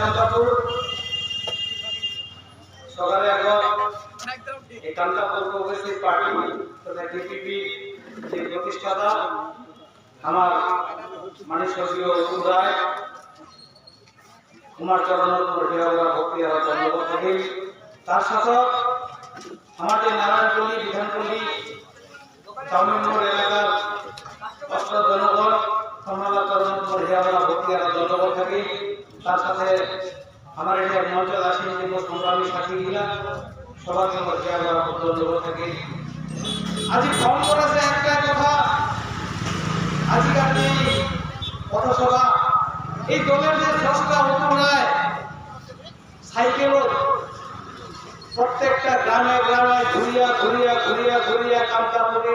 কান্তাপুর সকালে এখন এই কান্তাপুর প্রগ্রেসিভ পার্টি তথা কেপিপি যে প্রতিষ্ঠাতা, আমার মানসীয় উদয় কুমার চরণপুর হিরাওয়া ভক্তিয়ারা চন্দ্রপুর থেকে তার তার সাথে আমার এখানে মঞ্চ আসেন যে সংগ্রামী সাথীগুলা সবাইকে হিরাওয়া চন্দ্রপুর থেকে। আজ ফোন করেছে একটা কথা, আজকাল এই পথসভা, এই দলের যে স্রষ্টা হুকুম রায় সাইকেলও প্রত্যেকটা গ্রামে গ্রামে ঘুরিয়া ঘুরিয়া ঘুরিয়া ঘুরিয়া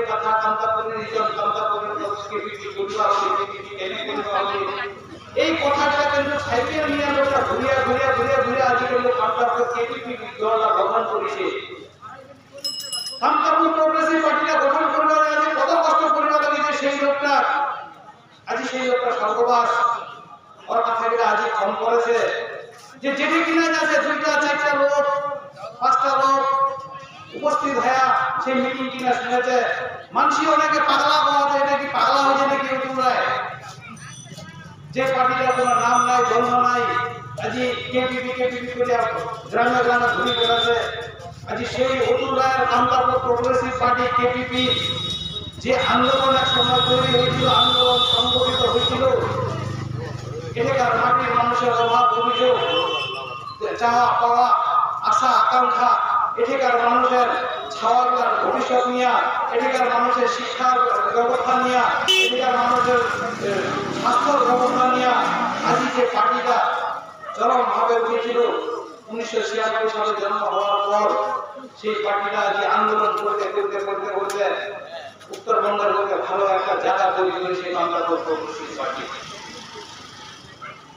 কথা কামতাপুরি রিজন কামতাপুরি কেপিপি পরিবার কেপিপি এনে পরিবার এই কথাটা কত কষ্ট লাগিয়েছে সেই লোকটা। আজ সেই লোকটা স্বর্গবাস। ওর আজ করেছে। যে যেটি কিনা যাচ্ছে, দুইটা, চারটা লোক, পাঁচটা লোক উপস্থিত হয়ে সেই মিটিং শুনেছে। মানসি অনেকে পাগলা পাওয়া যায় নাকি পাগলা হয়েছে নাকি তোমরায় যে পার্টিটার কোনো নাম নাই জন্ম নাই, আজি কেপিপি কেপিপি করে গ্রামে গ্রামে ঘুরে বেড়াচ্ছে। আজি সেই অতুল রায়ের কামতাপুর প্রগ্রেসিভ পার্টি কেপিপি যে আন্দোলন এক সময় তৈরি হয়েছিল, আন্দোলন সংগঠিত হয়েছিল এলাকার মাটির মানুষের অভাব, অভিযোগ, চাওয়া, পাওয়া, আশা, আকাঙ্ক্ষা এখানকার মানুষের ছাওয়ার ভবিষ্যৎ নিয়ে এখানকার মানুষের শিক্ষার ব্যবস্থা নিয়ে এখানকার মানুষের এ, স্বাস্থ্যর ব্যবস্থা নিয়ে আজই যে পার্টিটা চরমভাবে উঠেছিল উনিশশো ছিয়ানব্বই সালে জন্ম হওয়ার পর সেই পার্টিটা আজ আন্দোলন করতে করতে করতে করতে উত্তরবঙ্গের মধ্যে ভালো একটা জায়গা তৈরি করে সেই বাংলা পার্টি।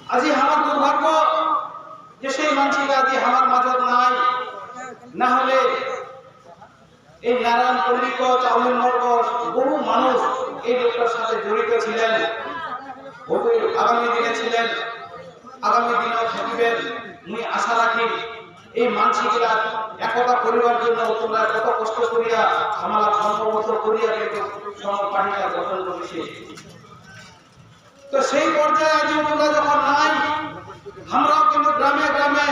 আজি আমার দুর্ভাগ্য যে সেই মানসিক আজি আমার মাঝত নাই। না হলে এই নারায়ণ পল্লিক মর্গ বহু মানুষ এই লোকটার সাথে জড়িত ছিলেন। বহু আগামী দিনে ছিলেন, আগামী দিনেও থাকিবেন মুই আশা রাখি এই মানসিকরা একতা করিবার জন্য তোমরা কত কষ্ট করিয়া আমার সম্ভবত করিয়া কিন্তু পার্টিটা গঠন করেছে। তো সেই পর্যায়ে আজ ওগুলা যখন নাই, আমরাও কিন্তু গ্রামে গ্রামে,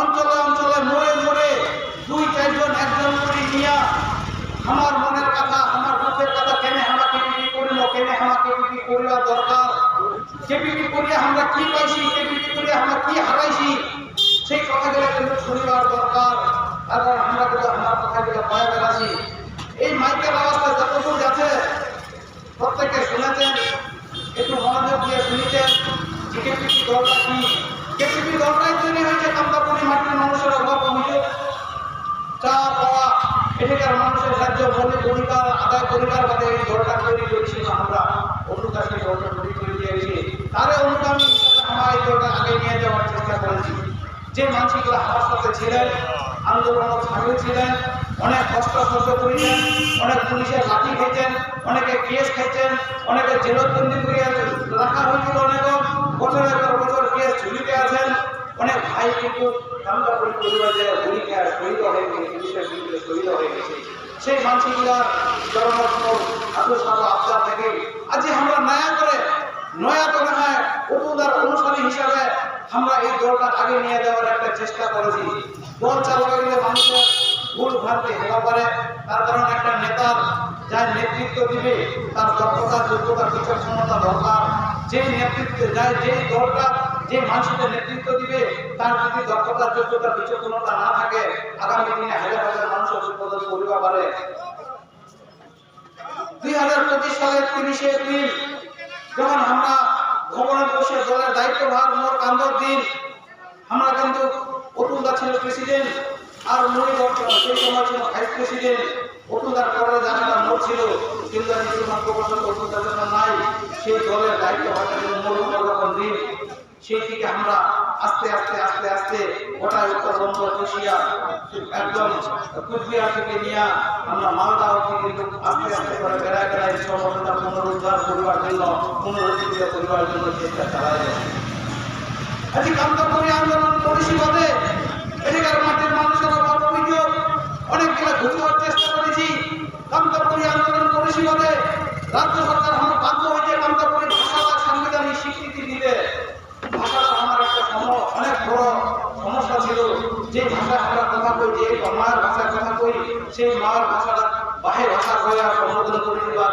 অঞ্চলে অঞ্চলে মোড়ে মোড়ে দুই, চারজন, একজন করে নিয়া আমার মনের কথা শুনিবার দরকার। এবং আমরা একটু মনোযোগ দিয়ে শুনেছেন, যে কেপিপি দলটা কি? কেপিপি দলটাই তৈরি মানুষের অভাব অভিযোগ। চা পাওয়া এখানকার মানুষের রাজ্য মৌলিক করিবার বাদে দলটা তৈরি করেছি আমরা। অনুদাসী দলটা তৈরি করে দিয়েছি তারে অনুগামী আমরা এই দলটা আগে নিয়ে যাওয়ার চেষ্টা করেছি। যে মানুষগুলো আমার ছিলেন আন্দোলন সামিল ছিলেন, অনেক কষ্ট সহ্য করেছেন, অনেক পুলিশের লাঠি খেয়েছেন, অনেকে কেস খেয়েছেন, অনেকে জেলবন্দি করে রাখা হয়েছিল অনেক, বছরের পর বছর কেস ঝুলিতে আছেন। অনেক ভাই কিন্তু আমরা পরিবার যে গুলি শহীদ হয়ে গেছে, পুলিশের বিরুদ্ধে শহীদ হয়ে গেছে। সেই আদর্শাব আবদার থেকে আজ আমরা নয়া করে নয়া করে হয় অপুদার অনুসারী হিসাবে আমরা এই দলটা আগে নিয়ে যাওয়ার একটা চেষ্টা করেছি। দল চালাতে গেলে মানুষের ভুল ভ্রান্তি হতে পারে, তার কারণ একটা নেতার যার নেতৃত্ব দিবে, তার দক্ষতা, যোগ্যতা বিচক্ষণতা দরকার। যে নেতৃত্ব যায় যে দলটা যে মানুষকে নেতৃত্ব দিবে, তার যদি দক্ষতা যোগ্যতা বিচক্ষণতা না থাকে, আগামী দিনে হাজার হাজার মানুষের উৎপাদন করিবা পারে দুই হাজার পঁচিশ সালের তিরিশে এপ্রিল, যখন আমরা ভবনে বসে দলের দায়িত্বভার মোর কান্দর দিন, আমরা কিন্তু অতুলদা ছিল প্রেসিডেন্ট আর মুড়ি সেই সময় ছিল ভাইস প্রেসিডেন্ট। অতুলদার পরে জায়গাটা মোর ছিল, কিন্তু নাই। সেই দলের দায়িত্ব হয়তো মোর যখন দিন। সেই থেকে আমরা আস্তে আস্তে আস্তে আস্তে গোটা উত্তরবঙ্গ কুশিয়া একদম কুচবিহার থেকে নিয়ে আমরা মালদা কিন্তু আস্তে আস্তে করে বেড়ায় বেড়ায় সমস্যা পুনরুদ্ধার করিবার জন্য, পুনরুজ্জীবিত করিবার জন্য চেষ্টা চালাই যাচ্ছে। আজ কামতাপুরি আন্দোলন পরিষেবাতে এদিকের মাটির মানুষের অভিযোগ। অনেকগুলো ঘুরবার চেষ্টা করেছি। কামতাপুরি আন্দোলন পরিষেবাতে রাজ্য সরকার আমার বাধ্য হয়েছে কামতাপুরি ভাষাটা সাংবিধানিক স্বীকৃতি দিতে ভাষাটা আমার একটা সম- অনেক বড় সমস্যা ছিল। যে ভাষা আমরা কথা কই, যে মায়ের ভাষার কথা কই, সেই মার ভাষাটা বাহির ভাষা কয়া সম্বোধন করে দিবা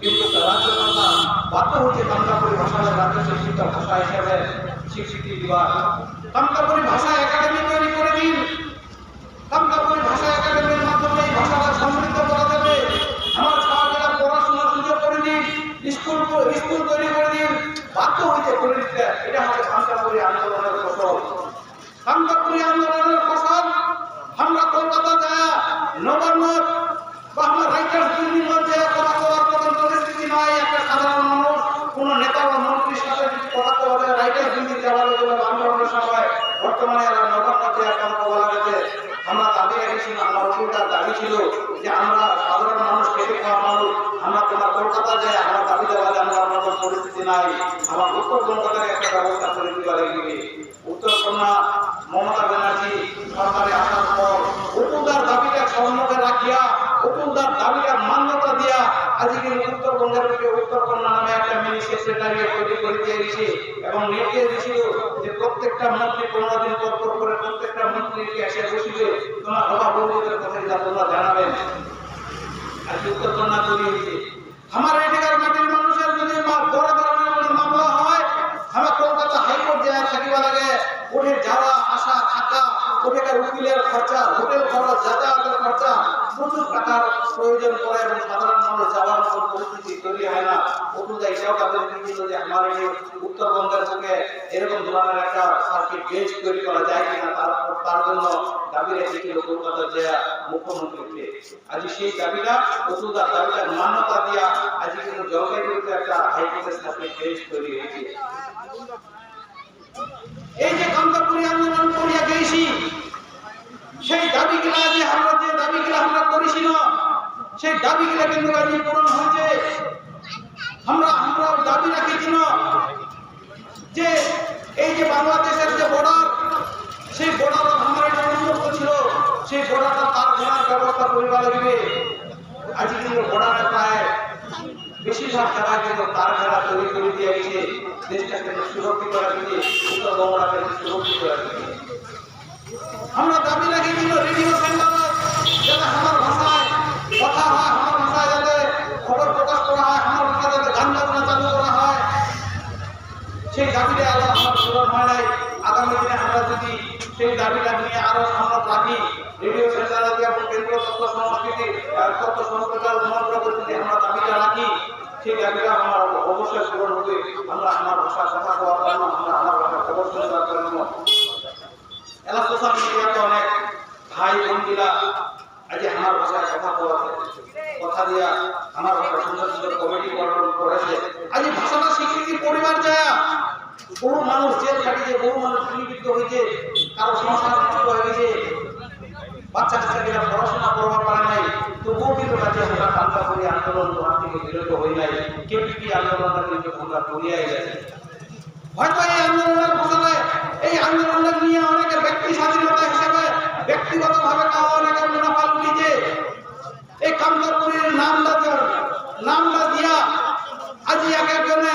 কিন্তু রাজ্য সরকার বাধ্য হচ্ছে কামকাপুরি ভাষাকে রাজ্য শিক্ষিত ভাষা হিসেবে স্বীকৃতি দেওয়া। কামকাপুরি ভাষা একাডেমি তৈরি করে দিন। কামতাপুরি বাধ্য হইতে করে দিতে এটা আমাদের কামতাপুরি আন্দোলনের ফসল। কামতাপুরি আন্দোলনের ফসল আমরা কলকাতা যায় নবান্ন বা আমরা রাইটার্স দিল্লির মধ্যে কথা বলার মতন পরিস্থিতি নাই একটা সাধারণ মানুষ কোনো নেতা বা মন্ত্রীর সাথে যদি কথা বলে রাইটার্স দিল্লি যাওয়ার জন্য আন্দোলনের সময় বর্তমানে এরা নবান্ন দেওয়ার কথা বলা গেছে আমরা দাবি রেখেছি আমার অসুবিধার দাবি ছিল যে আমরা সাধারণ মানুষ খেটে খাওয়া মানুষ আমরা তোমার কলকাতা যাই আমার দাবি দেওয়া যে আমার মতন পরিস্থিতি নাই আমার উত্তর কলকাতার একটা ব্যবস্থা করে দিতে লাগবে উত্তর কন্যা মমতা ব্যানার্জি সরকারে আসার পর উত্তরদার দাবিটা সম্মুখে রাখিয়া উত্তরদার দাবিটা মান্যতা দিয়া আজকে উত্তরবঙ্গের বুকে উত্তরকন্যা নামে একটা মিনি সেক্রেটারিয়েট তৈরি করে দিয়ে দিয়েছে এবং নির্দেশ দিয়েছিল যে প্রত্যেকটা মন্ত্রী পনেরো দিন পর পর করে প্রত্যেকটা মন্ত্রীকে এসে বসিবে তোমার অভাব বন্ধুদের কথা তোমরা জানাবেন? আর যুক্ত না তৈরি হয়েছে আমার এদিকের মাটির মানুষের যদি মা- বড় ধরনের কোনো মামলা হয় আমার কলকাতা হাইকোর্ট যায় থাকিবা লাগে ওঠে যাওয়া আসা থাকা ওঠেকার উকিলের খরচা হোটেল খরচ যাতায়াতের প্রচুর টাকার প্রয়োজন পড়ে এবং সাধারণ মানুষ যাওয়ার মতো পরিস্থিতি তৈরি হয় না। ওটুদা এটাও তাদের দিয়েছিল যে আমার এই উত্তরবঙ্গের বুকে এরকম ধরনের একটা সার্কিট বেঞ্চ তৈরি করা যায় কিনা তার তার জন্য দাবি রেখেছিল কলকাতার যে মুখ্যমন্ত্রীকে আজ সেই দাবিটা ওটুদার দাবিটা মান্যতা দিয়া আজ কিন্তু জলপাইগুড়িতে একটা হাইকোর্টের সার্কিট বেঞ্চ তৈরি হয়েছে এই যে কামতাপুরি আন্দোলন করিয়া গেছি সেই দাবিগুলা যে আমরা যে দাবিগুলা আমরা করেছি না সেই আজ পূরণ হয়েছে। আমরা আমরা দাবি রাখেছি না। যে এই যে বাংলাদেশের যে বর্ডার সেই বর্ডার আমার এটা উন্মুক্ত ছিল। সেই বর্ডারটা তার ঘেরার ব্যবস্থা করিবা লাগবে আজ কিন্তু বর্ডারে প্রায় বেশিরভাগ জায়গায় কিন্তু তার ঘেরা তৈরি করে দিয়ে গেছে। দেশটাকে সুরক্ষিত রাখবে উত্তরবঙ্গটাকে সুরক্ষিত রাখবে আমরা দাবি রেডিও সেন্টার আমার ভাষায় কথা হয় আমার ভাষায় যাতে খবর প্রকাশ করা হয় আমার ভাষায় যাতে গান বাজনা চালু করা হয় সেই দাবিটা আরও আমার পূরণ হয় নাই আগামী দিনে আমরা যদি সেই দাবিটা নিয়ে আরও সম্মত রাখি রেডিও সেন্টার এবং কেন্দ্রীয় তথ্য সংস্কৃতি তথ্য সম্প্রচার মন্ত্রকের যদি আমরা দাবিটা রাখি। সেই দাবিটা আমার অবশ্যই পূরণ হবে আমরা আমার ভাষা কথা কওয়ার জন্য আমরা আমার ভাষার খবর শুনবার জন্য এলা সোশ্যাল মিডিয়াতে অনেক ভাই বোনগুলা আজ আমার ভাষায় কথা বলাতে কথা দিয়া আমার ভাষা সুন্দর সুন্দর কমেডি করেছে আজ এই ভাষাটা স্বীকৃতি পরিবার যায় বহু মানুষ জেল কাটিয়েছে বহু মানুষ গুলিবিদ্ধ হয়েছে কারও সংসার নষ্ট হয়ে গেছে বাচ্চা কাচ্চা গেলে পড়াশোনা করবার পারে নাই তবুও কিন্তু কাজে আমরা কান্তা করি আন্দোলন তোমার থেকে বিরত হই নাই কেউ কি আন্দোলনটা কিন্তু আমরা করিয়াই হয়তো এই আন্দোলনের নিয়ে অনেকে ব্যক্তি স্বাধীনতা হিসেবে ব্যক্তিগতভাবে কাউ অনেকে মুনাফা লুটিছে এই কামদারপুরীর নামটা দিয়া আজ এক একজনে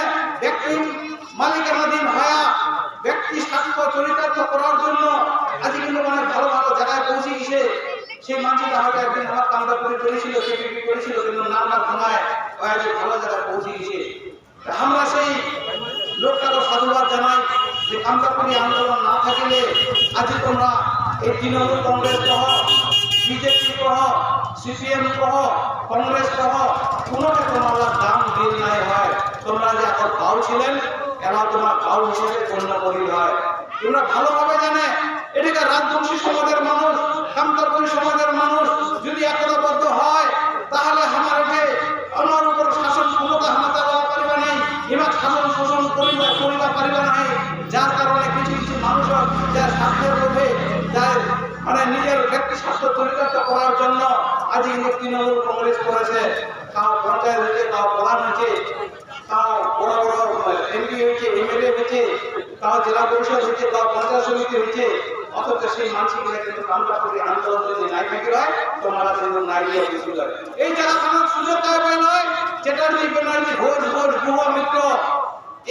মালিকানাধীন হয়া ব্যক্তি স্বার্থ চরিতার্থ করার জন্য আজ কিন্তু অনেক ভালো ভালো জায়গায় পৌঁছে গেছে সেই মানুষটা হয়তো একদিন আমার কামদারপুরি করেছিল, সে করেছিল, কিন্তু নামটা ঘুমায় ভালো জায়গায় পৌঁছে গেছে আমরা সেই লোকটাকে সাধুবাদ জানাই যে কামতাপুরি আন্দোলন না থাকিলে আজ তোমরা এই তৃণমূল কংগ্রেস সহ, বিজেপি সহ, সিপিএম সহ, কংগ্রেস সহ কোনোকে তোমার দাম দিন নাই হয়। তোমরা যে এখন গাও ছিলেন এরা তোমার গাও হিসেবে গণ্য করি হয়। তোমরা ভালোভাবে জানে এটাকে রাজবংশী সমাজের মানুষ কামতাপুরি সমাজের মানুষ যদি একতাবদ্ধ হয় যার মানে নিজের ব্যক্তি স্বার্থ চরিতার্থ করার জন্য আজ কিন্তু তৃণমূল কংগ্রেস করেছে। তাও পঞ্চায়েত হয়েছে, তাও প্রধান হয়েছে, তাও বড় বড় এমপি হয়েছে এমএলএ হয়েছে, তাও জেলা পরিষদ হয়েছে, তাও পঞ্চায়েত সমিতি হয়েছে। অথচ সেই মানসিকরা কিন্তু কামটা করে আন্দোলন যদি নাই থাকে হয় তোমরা কিন্তু নাই দিয়ে কিছু এই যারা থানার সুযোগ পাবে নয় চ্যাটার্জি ব্যানার্জি ঘোষ ঘোষ গুহ মিত্র।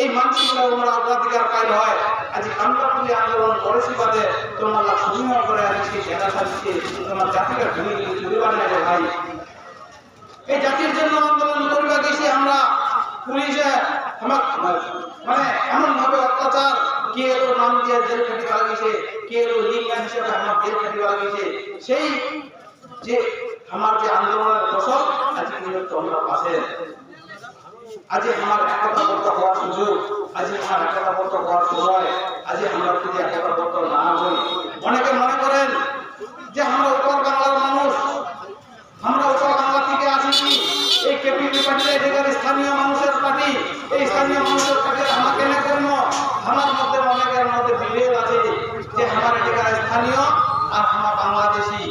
এই মানসিকরা তোমরা অগ্রাধিকার পাইল হয় আজ কামটাপুরি আন্দোলন করেছি বাদে তোমরা সুবিধা করে সেই জেলা সাজিছে তোমার জাতিকে ভূমি চুরি বানায় ভাই। এই জাতির জন্য আন্দোলন করবে গেছি আমরা। পুলিশে আমার মানে এমন ভাবে অত্যাচার। কে এলো নাম দিয়ে জেল খাটি গেছে? কে এলো লিঙ্গান হিসেবে আমার জেল খাটি গেছে? সেই যে আমার যে আন্দোলনের ফসল, আজকে আমরা পাশে আজ আমার একতাবদ্ধ হওয়ার সুযোগ, আজ আমার একতাবদ্ধ হওয়ার সময়, আজ আমরা যদি একতাবদ্ধ না হই অনেকে মনে করেন যে আমরা উত্তর বাংলার মানুষ। আমরা উত্তর বাংলা থেকে আসিছি এই কেপিপি পার্টি এখানকার স্থানীয় মানুষের পার্টি। এই স্থানীয় মানুষের পার্টি আমাকে না কেন আমার মধ্যে অনেকের মধ্যে বিভেদ আছে যে আমার এখানকার স্থানীয় আর আমার বাংলাদেশি।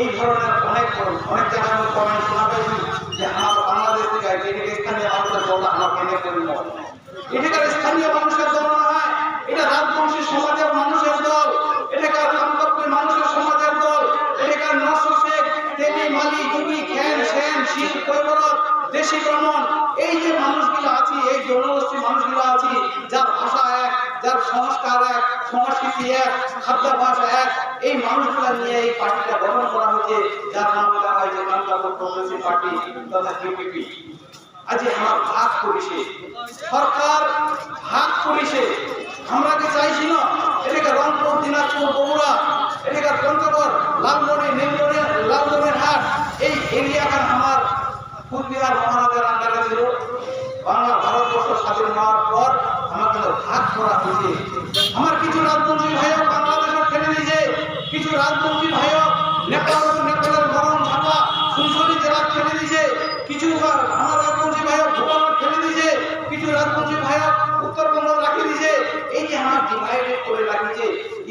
এই ধরনের অনেক অনেক জায়গায় আমি কমেন্ট শোনা পেয়েছি যে আমার বাংলাদেশ থেকে এটাকে হয় এই যে মানুষগুলো আছি আছি, যার ভাষা এক, যার সংস্কার এক, সংস্কৃতি এক, খাদ্যাভ্যাস এক, এই মানুষগুলো নিয়ে এই পার্টিটা গঠন করা হয়েছে যার নাম দেওয়া হয়েছে বাংলাদেশ প্রগ্রেসিভ পার্টি তথা কেপিপি আজ আমার ভাগ করিছে সরকার ভাগ করিছে আমরা কি চাইছি না? এটাকে রংপুর, দিনাজপুর, বগুড়া, এটাকে পঞ্চগড় লালমনি নীলমনি লালমনির হাট, এই এরিয়াটা আমার কুচবিহার মহারাজের আন্ডারে ছিল। বাংলা ভারতবর্ষ স্বাধীন হওয়ার পর আমাকে ভাগ করা হয়েছে। আমার কিছু রাজবংশী ভাইও বাংলাদেশে ঠেলে দিয়েছে কিছু রাজবংশী ভাইও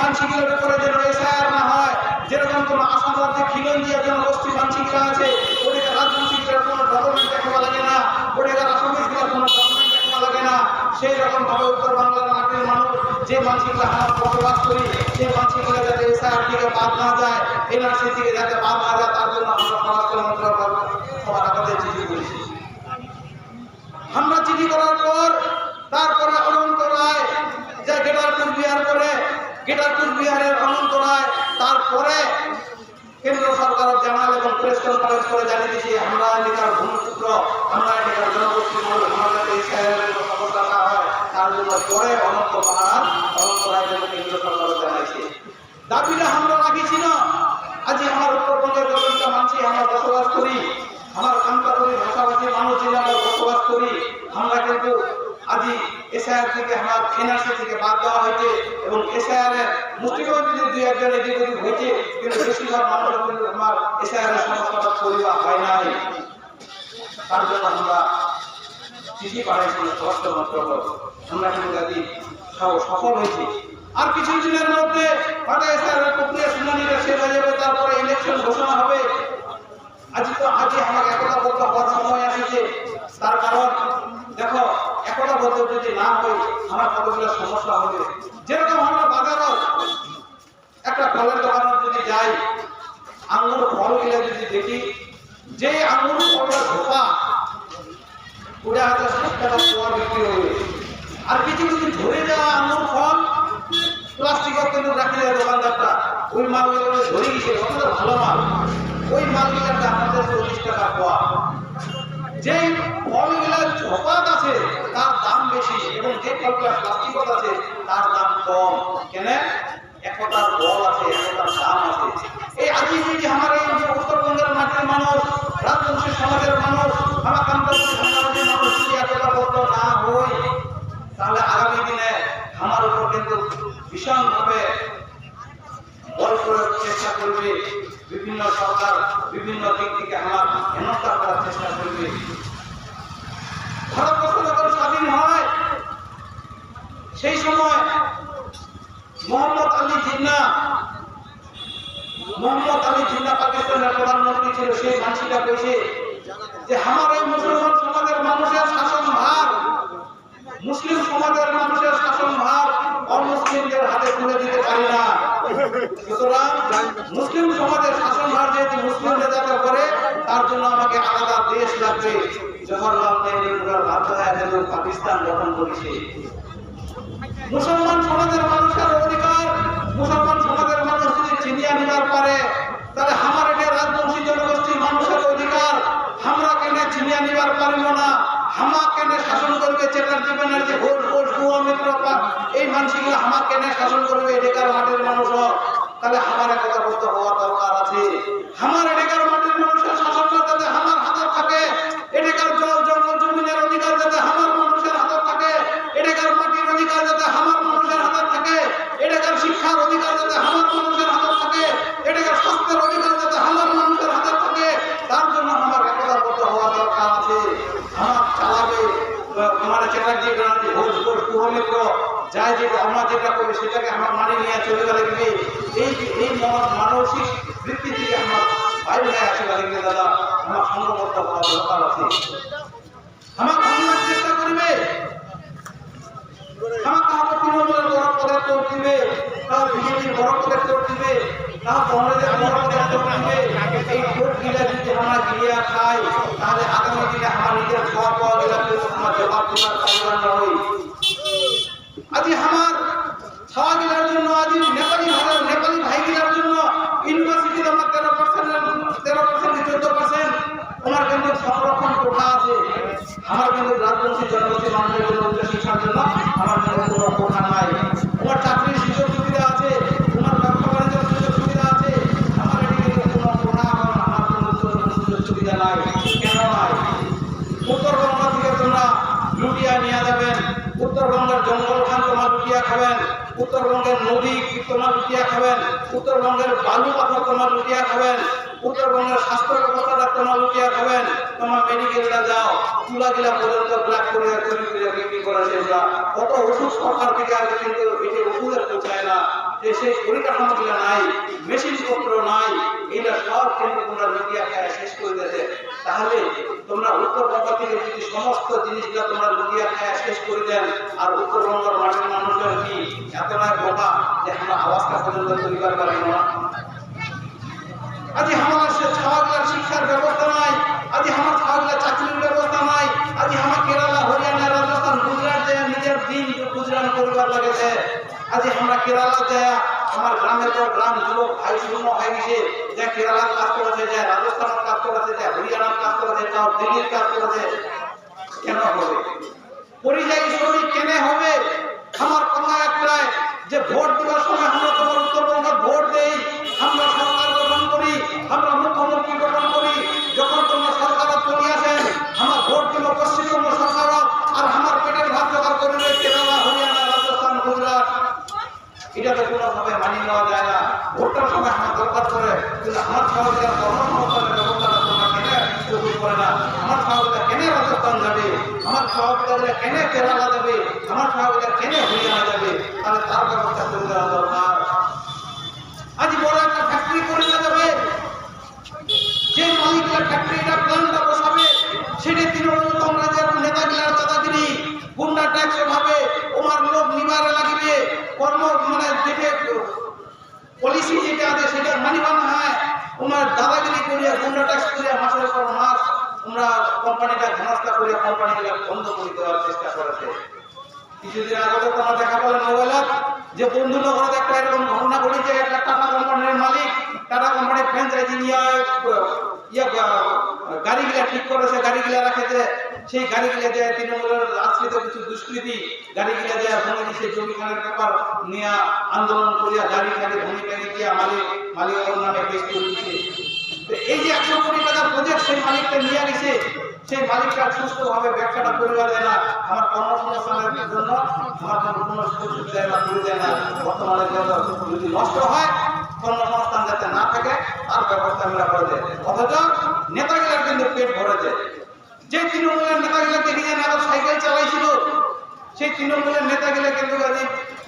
মানসিকগুলো যেরকম কোন আসাম রাজ্যে আছে ওটাকে রাজবংশীগুলোর কোনো দেখাবা লাগে না ওটাকে কোনো দেখাবা লাগে না, সেই রকম ভাবে উত্তর বাংলার মাটির মানুষ, যে মানসিকরা আমরা বসবাস করি, সেই মানসিকরা যাতে এসআইআর থেকে বাদ না যায় এনআরসি থেকে যাতে বাদ না যায়, তার জন্য আমরা স্বরাষ্ট্র মন্ত্রণালয় সবার আগে চিঠি করেছি আমরা চিঠি করার পর তারপরে অনন্ত রায় যে গেটার কুচবিহার করে গেটার কুচবিহারের অনন্ত রায়, তারপরে কেন্দ্র সরকার জানাল এবং প্রেস কনফারেন্স করে জানিয়ে দিয়েছি, আমরা এলাকার ভূমিপুত্র আমরা এলাকার শহরের সমস্যা না হয়। তার জন্য পরে অনন্ত মহারাজ অনন্ত রায় যেন কেন্দ্র সরকার জানাইছে দাবিটা আমরা রাখিছি না। আজ আমার উত্তরবঙ্গের মানুষই আমরা বসবাস করি আমার কান্তাপুরি ভাষাভাষী মানুষ যিনি আমরা বসবাস করি আমরা কিন্তু আজ এসআইআর থেকে আমার থেকে বাদ দেওয়া হয়েছে এবং এর একজন এদিক ওদিক হয়েছে, কিন্তু বেশিরভাগ মানুষ কিন্তু আমার এর সমস্যাটা হয় নাই। তার জন্য আমরা চিঠি পাঠাইছি স্বরাষ্ট্র আমরা কিন্তু সব- সফল হয়েছি। আর কিছু দিনের মধ্যে হয়তো এসআইআর প্রক্রিয়া শুনানিটা শেষ হয়ে যাবে, তারপরে ইলেকশন ঘোষণা হবে। আজ তো আজকে আমার একতা বদ্ধ হওয়ার সময় আসছে। তার কারণ দেখো একতা বদ্ধ যদি না হয়, আমার কতগুলো সমস্যা হবে? যেরকম আমরা বাজারও একটা ফলের দোকানে যদি যাই, আঙুর ফল গিলে যদি দেখি, যে আঙুর ফলটা ধোপা ওটা হয়তো ষাট টাকা পোয়া বিক্রি হবে আর কিছু কিছু ধরে যাওয়া আঙুর ফল প্লাস্টিকের কিন্তু রাখি দেয় দোকানদারটা, ওই মালগুলো ধরে গেছে অতটা ভালো মাল। ওই মালগুলোর দাম আমাদের চল্লিশ টাকা পোয়া যে ফলগুলো ঝোপাত আছে বেশি এবং যে ফলটা প্লাস্টিকত আছে, তার দাম কম। কেন? একটা বল আছে একটা দাম আছে। এই আজকে যদি আমার এই উত্তরবঙ্গের মাটির মানুষ রাজবংশী সমাজের মানুষ আমার আমার চেষ্টা করবে। বিভিন্ন সরকার বিভিন্ন দিক থেকে আমার করার চেষ্টা করবে। ভারতবর্ষ যখন স্বাধীন হয় সেই সময় মোহাম্মদ আলী জিন্না, মোহাম্মদ আলী জিন্না পাকিস্তানের প্রধানমন্ত্রী ছিল সেই মানসিকটা কইছে যে আমার এই মুসলমান সমাজের মানুষের শাসন ভার, মুসলিম সমাজের মানুষের শাসন ভার অমুসলিমদের হাতে তুলে দিতে পারি না। সুতরাং মুসলিম সমাজের শাসন ভার যেহেতু মুসলিম নেতারা করে, তার জন্য আমাকে আলাদা দেশ লাগবে। জওহরলাল নেহরু বাধ্য হয়ে পাকিস্তান গঠন করেছে। মুসলমান সমাজের মানুষের অধিকার, মুসলমান সমাজের মানুষ যদি চিনিয়া নিবার পারে, তাহলে আমার এটা রাজবংশী জনগোষ্ঠীর মানুষের অধিকার আমরা কেন চিনিয়া নিবার পারিব না, হামা শাসন করবে চ্যাটার্জি ব্যানার্জি ঘোষ গুয়া মিত্র এই মানুষগুলো হামা শাসন করবে এটাকার মাটির মানুষ তাহলে আমার কথা বলতে হওয়া দরকার। কুহমিত্র যাই যেটা আমরা যেটা করি সেটাকে আমার মানে নিয়ে চলে গেলে গিয়ে এই এই মন- মানসিক বৃত্তি থেকে আমার বাইরে হয়ে আসে গেলে গিয়ে দাদা? আমার সংঘবদ্ধ হওয়া দরকার আছে। আমার ভাঙার চেষ্টা করবে? আমার কাহাকে তৃণমূলের বড় পদের তোর দিবে কাউ বিজেপির বড় পদের তোর দিবে কাউ কংগ্রেসের বড় পদের তোর দিবে। এই ভোট গিলা যদি আমরা গিলিয়া খাই তাহলে আগামী দিনে আমার নিজের খাওয়া পাওয়া গেলে আমার জবাব দেওয়ার পারিবার না হই আজি আমার ছাওয়া জেলার জন্য আজি নেপালি ভাই নেপালি ভাই গেলার জন্য ইউনিভার্সিটির আমার তেরো পার্সেন্ট তেরো পার্সেন্ট চোদ্দ পার্সেন্ট আমার কিন্তু সংরক্ষণ কোঠা আছে। আমার কিন্তু রাজবংশী জনগোষ্ঠী মানুষের জন্য উচ্চ শিক্ষার জন্য আমার কিন্তু কোনো কোঠা নাই তোমার চাকরির সুযোগ সুবিধা আছে তোমার ব্যবসা বাণিজ্যের সুযোগ সুবিধা আছে আমার এদিকে কিন্তু কোনো কোঠা এবং আমার কোনো সুযোগ সুবিধা নাই কেন নাই উত্তরবঙ্গ থেকে তোমরা লুটিয়া নিয়ে যাবেন উত্তরবঙ্গের জঙ্গল খান তোমার লুটিয়া খাবেন উত্তরবঙ্গের নদী তোমার লুটিয়া খাবেন উত্তরবঙ্গের বালু পাথর তোমার লুটিয়া খাবেন উত্তরবঙ্গের স্বাস্থ্য ব্যবস্থাটা তোমার লুটিয়া খাবেন তোমার মেডিকেলটা যাও। চুলা গিলা পর্যন্ত ব্ল্যাক করে বিক্রি করে সেগুলা কত ওষুধ সরকার থেকে আগে কিন্তু ওষুধের পৌঁছায় না। সেই পরিকাঠামোগুলো নাই মেশিন পত্র নাই এটা সব কিন্তু তোমরা লুটিয়া খায় শেষ করে দিয়েছে। তাহলে তোমরা উত্তরবঙ্গ থেকে যদি সমস্ত জিনিসগুলো তোমরা লুটিয়া খায় শেষ করে দেন, আর উত্তরবঙ্গের মাটির মানুষের কি? এতটাই বোকা যে আমরা আওয়াজটা পর্যন্ত তৈরি করতে পারব না। আজি আমার সে ছাওয়াগুলার শিক্ষার ব্যবস্থা নাই, আজি আমার ছাওয়াগুলার চাকরির ব্যবস্থা নাই, আজি আমার কেরালা, হরিয়ানা, রাজস্থান, গুজরাট যায় নিজের দিন গুজরাট করিবার লাগেছে আজি আমরা কেরালা যায়, আমার গ্রামের পর গ্রাম যুবক ভাই শূন্য হয়ে গেছে যে কেরালার কাজ করেছে যে রাজস্থানের কাজ করেছে যে হরিয়ানার কাজ করেছে তাও দিল্লির কাজ করেছে। কেন হবে? পরিযায়ী শ্রমিক কেন হবে? আমার কথা একটাই যে ভোট দেওয়ার সময় আমরা তোমার উত্তরবঙ্গে ভোট দেই, আমরা সরকার গঠন করি, আমরা মুখ্যমন্ত্রী গঠন করি এটা তো কোনোভাবে মানি নেওয়া যায় না। ভোটটার সময় আমার দরকার করে কিন্তু আমার সহযোগিতা কর্মসংস্থানের ব্যবস্থাটা তোমরা কেন তৈরি করে না? আমার সহযোগিতা কেন রাজস্থান যাবে আমার সহযোগিতা কেন কেরালা যাবে আমার সহযোগিতা কেন হরিয়ানা যাবে? তাহলে তার ব্যবস্থা করে দেওয়া দরকার। আজ বড় একটা ফ্যাক্টরি করে দেওয়া কর্ম মানে যেটা পলিসি যেটা আছে সেটা মানিবা না হয়। ওনার দাদাগিরি করিয়া গুন্ডা ট্যাক্স করিয়া মাসের পর মাস আমরা কোম্পানিটা ঘনস্থা করিয়া কোম্পানিগুলো বন্ধ করে দেওয়ার চেষ্টা করেছে। কিছুদিন আগে তোমার দেখা পেলে মোবাইলত যে বন্ধুনগরে একটা এরকম ঘটনা ঘটেছে, একটা টাটা কোম্পানির মালিক, টাটা কোম্পানির ফ্র্যাঞ্চাইজি নিয়ে গাড়িগুলা ঠিক করেছে গাড়িগুলা রাখেছে সেই গাড়িগুলা দেয় তৃণমূলের আশ্রিত কিছু দুষ্কৃতি, গাড়িগুলা দেয় ভেঙে দিছে জমিখানের ব্যাপার নিয়ে আন্দোলন করিয়া গাড়ি খালি ভেঙে ভেঙে দিয়া মালিক মালিকের নামে কেস করে এই যে একশো কোটি টাকার প্রজেক্ট সেই মালিকটা নিয়ে গেছে, সেই মালিকটা সুস্থভাবে ব্যবসাটা পরিবার দেয় না, আমার কর্মসংস্থানের জন্য আমার কোনো সুযোগ সুবিধা না, করে দেয় না, বর্তমানে যদি নষ্ট হয় কর্মসংস্থান যাতে না থাকে, তার ব্যবস্থা আমরা করে দেয় অথচ নেতাগুলার কিন্তু পেট ভরে দেয় যে তৃণমূলের নেতাগুলো দেখি যে সাইকেল চালাইছিল, সেই তৃণমূলের নেতাগুলো কিন্তু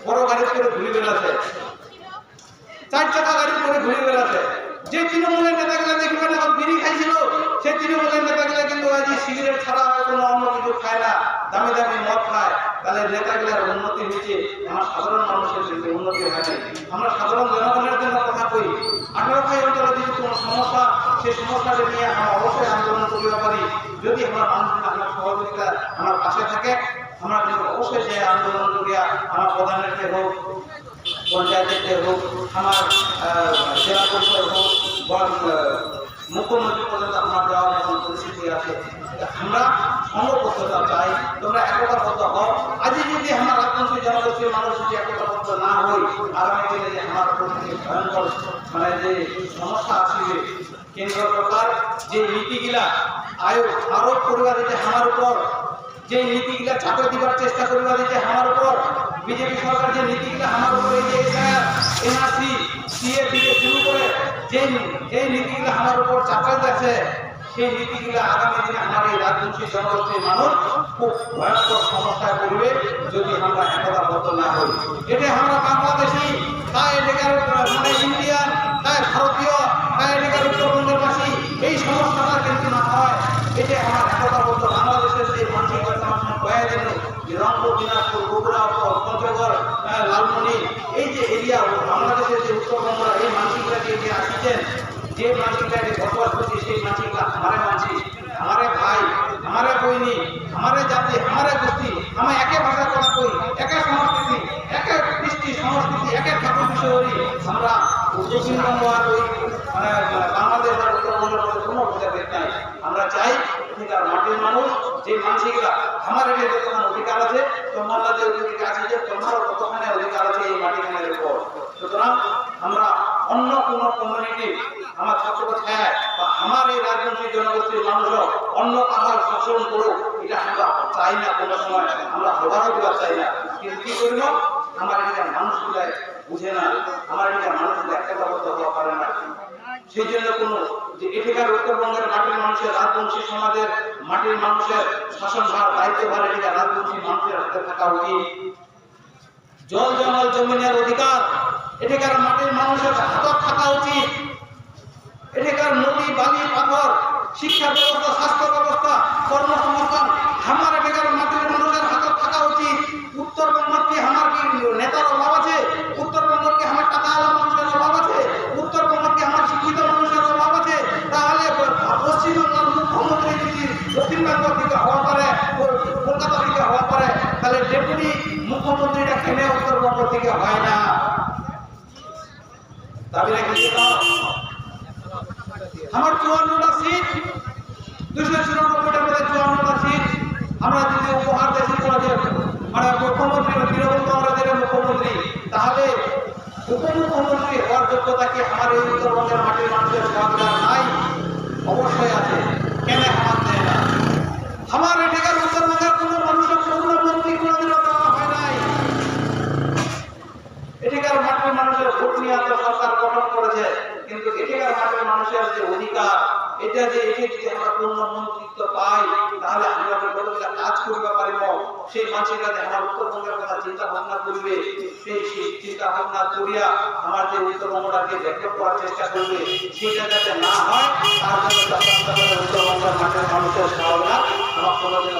বড় গাড়ি করে ঘুরে বেড়াচ্ছে। চার চাকা গাড়ি করে ঘুরে বেড়াচ্ছে। যে তৃণমূলের নেতাগুলো দেখবেন এখন বিড়ি খাইছিল সেই তৃণমূলের নেতাগুলো কিন্তু আজ সিগারেট ছাড়া কোনো অন্য কিছু খায় না, দামি দামি মদ খায়। তাহলে নেতাগুলোর উন্নতি হয়েছে, আমার সাধারণ মানুষের কিন্তু উন্নতি হয় নাই। আমরা সাধারণ জনগণের জন্য কথা কই। আঠারো খাই অঞ্চলে যদি কোনো সমস্যা, সেই সমস্যাটা নিয়ে আমরা অবশ্যই আন্দোলন করতে পারি। যদি আমার মানুষ আমার সহযোগিতা আমার পাশে থাকে, আমরা কিন্তু অবশ্যই যে আন্দোলন করিয়া আমার প্রধানের হোক। পঞ্চায়েতে হোক, আমার জেলা পরিষদ হোক বা মুখ্যমন্ত্রী পর্যন্ত আমার যাওয়ার মতন পরিস্থিতি আছে। আমরা সংঘবদ্ধতা চাই, তোমরা একতাবদ্ধ হও। আজই যদি আমার রাজনৈতিক জনগোষ্ঠীর মানুষ যদি একতাবদ্ধ না হই, আগামী দিনে যে আমার প্রতি ভয়ঙ্কর মানে যে সমস্যা আসবে, কেন্দ্র সরকার, যে নীতিগুলা আয়োগ আরোপ করিবা দিতে আমার উপর, যে নীতিগুলা চাপে দিবার চেষ্টা করিবা দিতে আমার উপর বিজেপি সরকার যে নীতিগুলা আমার উপর যে এনআরসি, সিএ থেকে শুরু করে যে যে নীতিগুলা আমার উপর চাপাই যাচ্ছে সেই নীতিগুলা আগামী দিনে আমার এই রাজনৈতিক জনগোষ্ঠীর মানুষ খুব ভয়ঙ্কর সমস্যায় পড়বে যদি আমরা একতাবদ্ধ না হই। এটা আমরা বাংলাদেশি, তাই এটাকার মানে ইন্ডিয়ান তাই ভারতীয়, তাই এটাকার উত্তরবঙ্গের বাসী এই সমস্যাটা কিন্তু না হয়। এটা আমার একতাবদ্ধ বাংলাদেশের যে মানসিকতা আমার কয়ে দিন যে রংপুর দিনাজপুর বগুড়া পঞ্চগড় আহ, লালমনি এই যে এরিয়া বাংলাদেশের যে উত্তরবঙ্গ এই মানসিকতাকে যে আসছেন যে মানসিকতাকে বসবাস করছি সেই মানসিকতা আমারে মানসি আমারে ভাই, আমারে বইনি আমারে জাতি, আমারে গোষ্ঠী, আমি একে ভাষা কথা কই একে সংস্কৃতি, একে কৃষ্টি সংস্কৃতি, একে ঠাকুর বিষয়ী আমরা দক্ষিণবঙ্গ আর ওই মানে বাংলাদেশ আর উত্তরবঙ্গের মধ্যে কোনো ভেদাভেদ নাই। আমরা চাই মাটির মানুষ, যে মানসিকরা আমার এটা যতক্ষণ অধিকার আছে তোমার যে অধিকার আছে যে তোমারও ততক্ষণে অধিকার আছে এই মাটিখানের উপর সুতরাং আমরা অন্য কোনো কমিউনিটি আমার ছাত্র ছায় বা আমার এই রাজনৈতিক জনগোষ্ঠীর মানুষও অন্য কাহার শাসন করুক এটা আমরা চাই না কোনো সময় আমরা হবারও দিবার সেই জন্য এখানকার উত্তরবঙ্গের মাটির মানুষের, রাজবংশী সমাজের মাটির মানুষের শাসন ভার দায়িত্ব ভার এদিকে রাজবংশী মানুষের হাতে থাকা উচিত। জল জঙ্গল জমিনের অধিকার এটাকার মাটির মানুষের হাতত থাকা উচিত। এটাকার নদী, বালি, পাথর শিক্ষা ব্যবস্থা, স্বাস্থ্য ব্যবস্থা, কর্মসংস্থান, আমার এখানকার মাটির মানুষের উচিত উত্তরবঙ্গের কি আমার কি নেতার অভাব আছে উত্তরবঙ্গের কি আমার টাকাওয়ালা মানুষের অভাব আছে উত্তরবঙ্গের কি আমার শিক্ষিত মানুষের অভাব আছে তাহলে পশ্চিমবঙ্গের মুখ্যমন্ত্রী যদি দক্ষিণবঙ্গ থেকে হওয়া পারে কলকাতা থেকে হওয়া পারে তাহলে ডেপুটি মুখ্যমন্ত্রীটা কেন উত্তরবঙ্গ থেকে হয় না? আমার চুয়ান্নটা সিট, দুশো চুরানব্বইটার চুয়ান্নটা সিট, আমরা যদি উপহার দেশি কলেজে মানে মুখ্যমন্ত্রী তৃণমূল কংগ্রেসের মুখ্যমন্ত্রী, তাহলে উপমুখ্যমন্ত্রী হওয়ার যোগ্যতা কি আমার এই মাটির মানুষের সরকার নাই? অবশ্যই আছে। কেন আমার দেয় না আমার এটাকার উত্তরবঙ্গের কোনো মানুষের কোনো মন্ত্রী কোনোদিনও দেওয়া হয় নাই এটিকার মাটির মানুষের ভোট নিয়ে তো সরকার গঠন করেছে কিন্তু এটিকার মাটির মানুষের যে অধিকার এটা যে এটি যদি আমরা পূর্ণ মন্ত্রিত্ব পাই তাহলে আমরা যে কতগুলা কাজ করতে পারিব সেই মানুষেরা আমার উত্তরবঙ্গের কথা চিন্তা ভাবনা করবে, সেই সেই চিন্তা ভাবনা করিয়া আমার যে উত্তরবঙ্গটাকে ডেভেলপ করার চেষ্টা করবে সেটা যাতে না হয়, তার জন্য উত্তরবঙ্গের মাটির মানুষের সহযোগিতা আমার কোনোদিন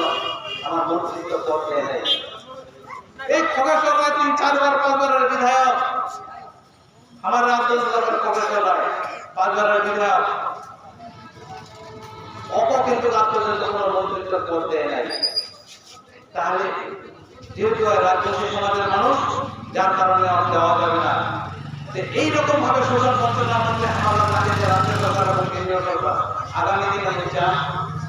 আমার মন্ত্রিত্ব পদ দেয় নাই। এই খগেশ্বর রায় তিন চারবার পাঁচবারের বিধায়ক, আমার রাজনৈতিক দলের খগেশ্বর রায় পাঁচবারের বিধায়ক অত কিন্তু রাজ পর্যন্ত কোনো মন্ত্রিত্ব পদ দেয় নাই। তাহলে যেহেতু আর রাজনৈতিক সমাজের মানুষ, যার কারণে আর দেওয়া যাবে না। এইরকম ভাবে শোষণ বঞ্চনার মধ্যে আমরা থাকে যে রাজ্য সরকার এবং কেন্দ্রীয় সরকার। আগামী দিনে আমি চান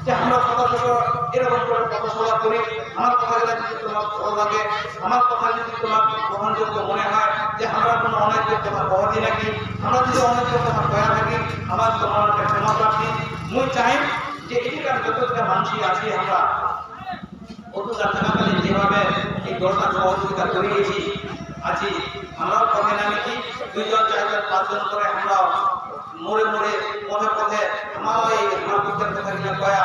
যে আমরা কথা কথা এরকম করে পথসভা করি। আমার কথাগুলো যদি তোমার ভালো লাগে, আমার কথা যদি তোমার গ্রহণযোগ্য মনে হয় যে আমরা কোনো অনেকের কথা কহতি নাকি, আমরা যদি অনেকের কথা কয়া থাকি, আমার তোমার একটা ক্ষমা প্রার্থী মুই চাই যে এটিকার যতটা মানুষই আছি আমরা যেভাবে এই দলটা সহযোগিতা করে গেছি আছি। আমরাও পথে নামেছি, দুইজন, চারজন, পাঁচজন করে আমরা মোড়ে মোড়ে পথে পথে আমারও এই বুদ্ধের কথা কয়া